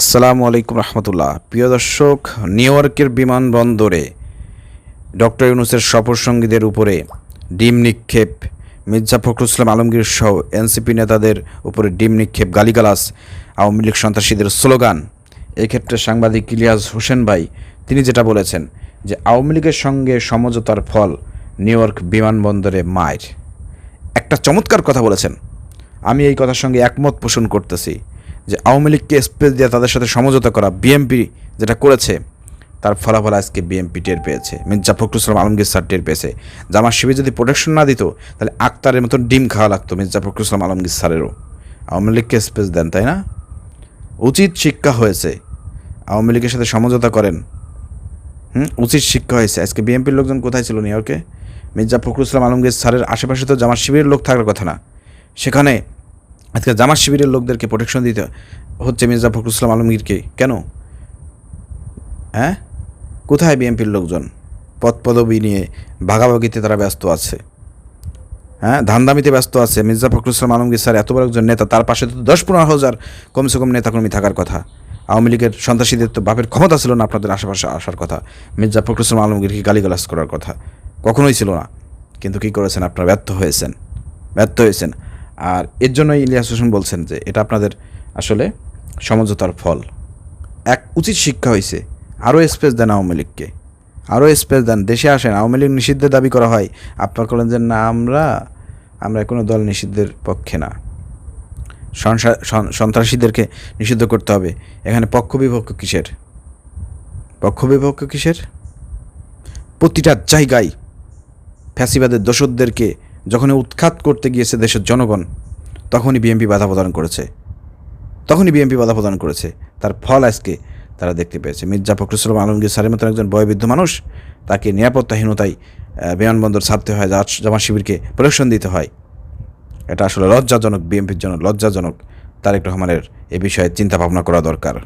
আসসালামু আলাইকুম রহমতুল্লাহ। প্রিয় দর্শক, নিউ ইয়র্কের বিমানবন্দরে ডক্টর ইউনুসের সফর সঙ্গীদের উপরে ডিম নিক্ষেপ। মির্জা ফখরুল ইসলাম আলমগীর সহ এনসিপি নেতাদের উপরে ডিম নিক্ষেপ গালিগালাস আওয়ামী লীগ সন্ত্রাসীদের স্লোগান। এক্ষেত্রে সাংবাদিক ইলিয়াস হোসেন ভাই, তিনি যেটা বলেছেন যে আওয়ামী লীগের সঙ্গে সমঝোতার ফল নিউ ইয়র্ক বিমানবন্দরে মায়ের। একটা চমৎকার কথা বলেছেন। আমি এই কথার সঙ্গে একমত পোষণ করতেছি। যে আওয়ামী লীগকে স্পেস দিয়ে তাদের সাথে সমঝোতা করা বিএমপি যেটা করেছে, তার ফলাফল আজকে বিএমপি টের পেয়েছে। মির্জা ফখরুল ইসলাম আলমগীর স্যার টের পেয়েছে। জামার শিবির যদি প্রোটেকশন না দিত, তাহলে আক্তারের মতন ডিম খাওয়া লাগতো মির্জা ফখরুল ইসলাম আলমগীর স্যারেরও। আওয়ামী লীগকে স্পেস দেন, তাই না? উচিত শিক্ষা হয়েছে। আওয়ামী লীগের সাথে সমঝোতা করেন। হুম? উচিত শিক্ষা হয়েছে। আজকে বিএনপির লোকজন কোথায় ছিল নিউ ইয়র্কে? মির্জা ফখরুল ইসলাম আলমগীর স্যারের আশেপাশে তো জামার শিবিরের লোক থাকার কথা না। সেখানে আজকে জামার শিবিরের লোকদেরকে প্রোটেকশন দিতে হচ্ছে মির্জা ফখরুল ইসলাম আলমগীরকে। কেন? হ্যাঁ? কোথায় বিএনপির লোকজন? পদ পদবি নিয়ে ভাগাভাগিতে তারা ব্যস্ত আছে। হ্যাঁ? ধান্দামিতে ব্যস্ত আছে। মির্জা ফখরুল ইসলাম আলমগীর স্যার এত বড় একজন নেতা, তার পাশে তো দশ পনেরো হাজার কমসে কম নেতাকর্মী থাকার কথা। আওয়ামী লীগের সন্ত্রাসীদের তো বাপের ক্ষমতা ছিল না আপনাদের আশেপাশে আসার কথা। মির্জা ফখরুল ইসলাম আলমগীরকে গালিগালাজ করার কথা। কখনোই ছিল না। কিন্তু কী করেছেন? আপনারা ব্যর্থ হয়েছেন। ব্যর্থ হয়েছেন। আর এর জন্যই ইলিয়াস হোসেন বলছেন যে এটা আপনাদের আসলে সমঝোতার ফল। এক উচিত শিক্ষা হয়েছে আরও স্পেস দেন আওয়ামী লীগকে। আরও স্পেস দেন, দেশে আসেন, আওয়ামী লীগ নিষিদ্ধের দাবি করা হয়। আপনার বলেন যে না, আমরা আমরা কোনো দল নিষিদ্ধের পক্ষে না। সন্ত্রাসীদেরকে নিষিদ্ধ করতে হবে। এখানে পক্ষ বিপক্ষ কিসের? পক্ষ বিপক্ষ কিসের? প্রতিটা জায়গায় ফ্যাসিবাদের দোসরদেরকে যখনই উৎখাত করতে গিয়েছে দেশের জনগণ, তখনই বিএনপি বাধা প্রদান করেছে। তখনই বিএনপি বাধা প্রদান করেছে। তার ফল আজকে তারা দেখতে পেয়েছে। মির্জা ফখরুল ইসলাম আলমগীর স্যারের মতন একজন বয়বৃদ্ধ মানুষ, তাকে নিরাপত্তাহীনতায় বিমানবন্দর ছাড়তে হয় জামা শিবিরকে প্রোটেকশন দিতে হয়। এটা আসলে লজ্জাজনক বিএনপির জন্য লজ্জাজনক। তারেক রহমানের এ বিষয়ে চিন্তা ভাবনা করা দরকার।